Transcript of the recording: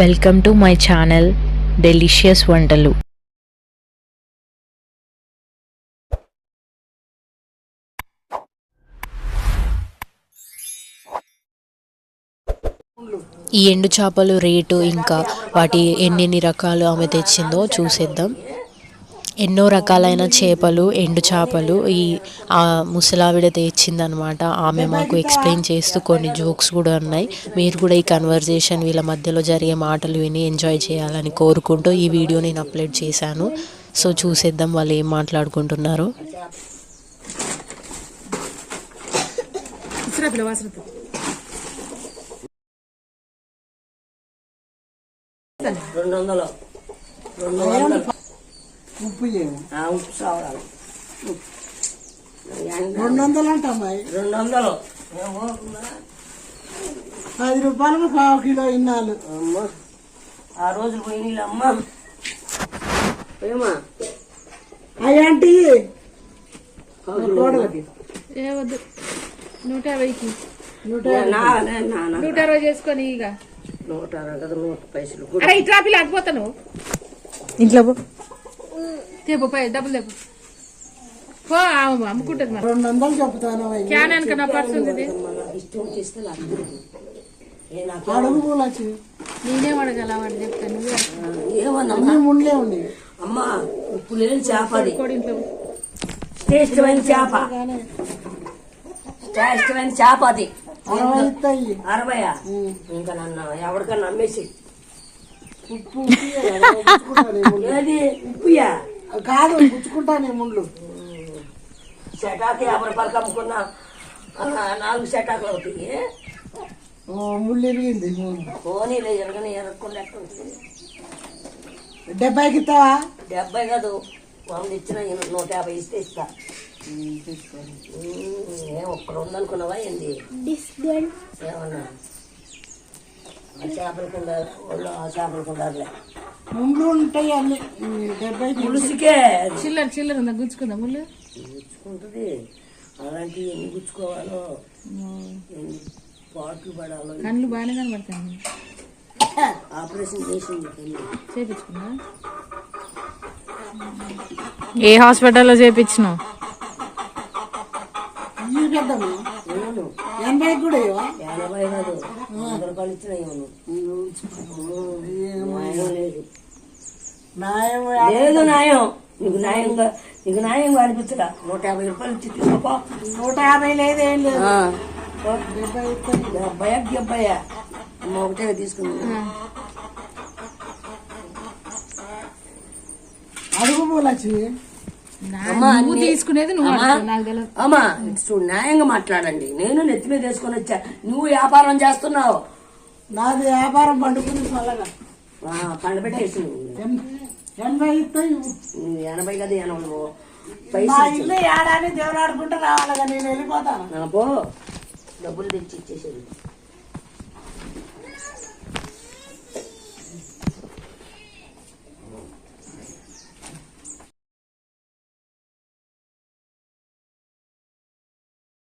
Welcome to my channel delicious వంటలు. ఈ ఎండు చేపలు రేటు ఇంకా వాటి ఎన్నెన్ని రకాలు ఆమె తెచ్చిందో చూసేద్దాం. ఎన్నో రకాలైన చేపలు ఎండు చేపలు ఈ ఆ ముసలావిడ తెచ్చిందనమాట ఆమె మాకు ఎక్స్ప్లెయిన్ చేస్తూ కొన్ని జోక్స్ కూడా ఉన్నాయి. మీరు కూడా ఈ కన్వర్జేషన్ వీళ్ళ మధ్యలో జరిగే మాటలు విని ఎంజాయ్ చేయాలని కోరుకుంటూ ఈ వీడియో నేను అప్లోడ్ చేశాను. సో చూసేద్దాం వాళ్ళు ఏం మాట్లాడుకుంటున్నారు. రెండు వందలు. ఉప్పు చేయము ఆ, ఉప్పు సావరాలు రెండు వందలు అంట అమ్మాయి రెండు వందలు పది రూపాయలకు పావు కిలో ఇన్నాళ్ళు. అమ్మ. ఆ రోజులు పోయినాయి అమ్మ ఏమా అయ్యాంటి కోడలకి. ఏ వద్దు. నూట యాభైకి. నూట. నూట అరవై చేసుకొని ఇక. నూట అరవై కదా నూట పైసలు ఇట్లా పిల్ల అడిపోతాను ఇంట్లో పో. తేపు డబ్బులు తేపు పో అమ్ముకుంటుంది మరి. రెండు వందలు చెప్తాను. క్యాన్ వెనక నా పర్స్ ఉంది నేనేం అడగల వాడు చెప్తాను అమ్మ? ఉప్పు లేని చేప శ్రేష్టమైన చేప. శ్రేష్టమైన చేప అది. అరవయా? ఇంకా నన్ను ఎవరికన్నా అమ్మేసి ఉప్పు. ఏది? ఉప్పుయా? కాదు పుచ్చుకుంటాను ఈ ముండ్లు. సెటాకి యాభై రూపాయలకి అమ్ముకున్నా ఆ, నాలుగు సెటాకులు అవుతాయి. ఓ, ముళ్ళు ఇరిగింది పోనీలే ఎరగని ఎరగకుండా డెబ్బైకి ఇస్తావా? డెబ్బై కాదు వంద ఇచ్చిన నూట యాభై ఇస్తే ఇస్తా. ఏం ఒక్కడ ఉందనుకున్నావా ఏంది? ఏమన్నా? ఆ చేపలకు ఉండాలి ఒళ్ళు ఆ చేపలకు ఉండాలిలే ముండ్లు ఉంటాయి అన్ని. అది చిల్లర చిల్లర ఉందా? గుంజుకుందా ముళ్ళు? గుచ్చుకుంటుంది. అలాంటివి ఎన్ని గుచ్చుకోవాలో ఎన్ని పాట్లు పడాలో కళ్ళు బాగానే కనబడతాను ఆపరేషన్ చేసింది చేపించుకున్నా ఏ హాస్పిటల్లో చేపించినావు? ఎనభైకి కూడా ఎనభై కాదు వంద రూపాయలు ఇచ్చిన ఇవ్వను. న్యాయం లేదు న్యాయం లేదు న్యాయం. నీకు న్యాయంగా నీకు న్యాయంగా అనిపించదా నూట యాభై రూపాయలు ఇచ్చి తీసుకోపో. నూట యాభై లేదు లేదు. డెబ్బై డెబ్బై అమ్మ ఒకటే తీసుకుంది. అడుగు నువ్వు తీసుకునేది నువ్వు అమ్మా, చూడు న్యాయంగా మాట్లాడండి. నేను నెత్తి మీద వేసుకొని వచ్చా. నువ్వు వ్యాపారం చేస్తున్నావు. నాది వ్యాపారం పండుకుంది చల్లగా పండబెట్టేసి ఎనభై కదా ఎనభై పైసలు ఏడాది దేవులాడుకుంటూ రావాలిగా నేను వెళ్ళిపోతాను. పో. డబ్బులు తెచ్చి ఇచ్చేసేది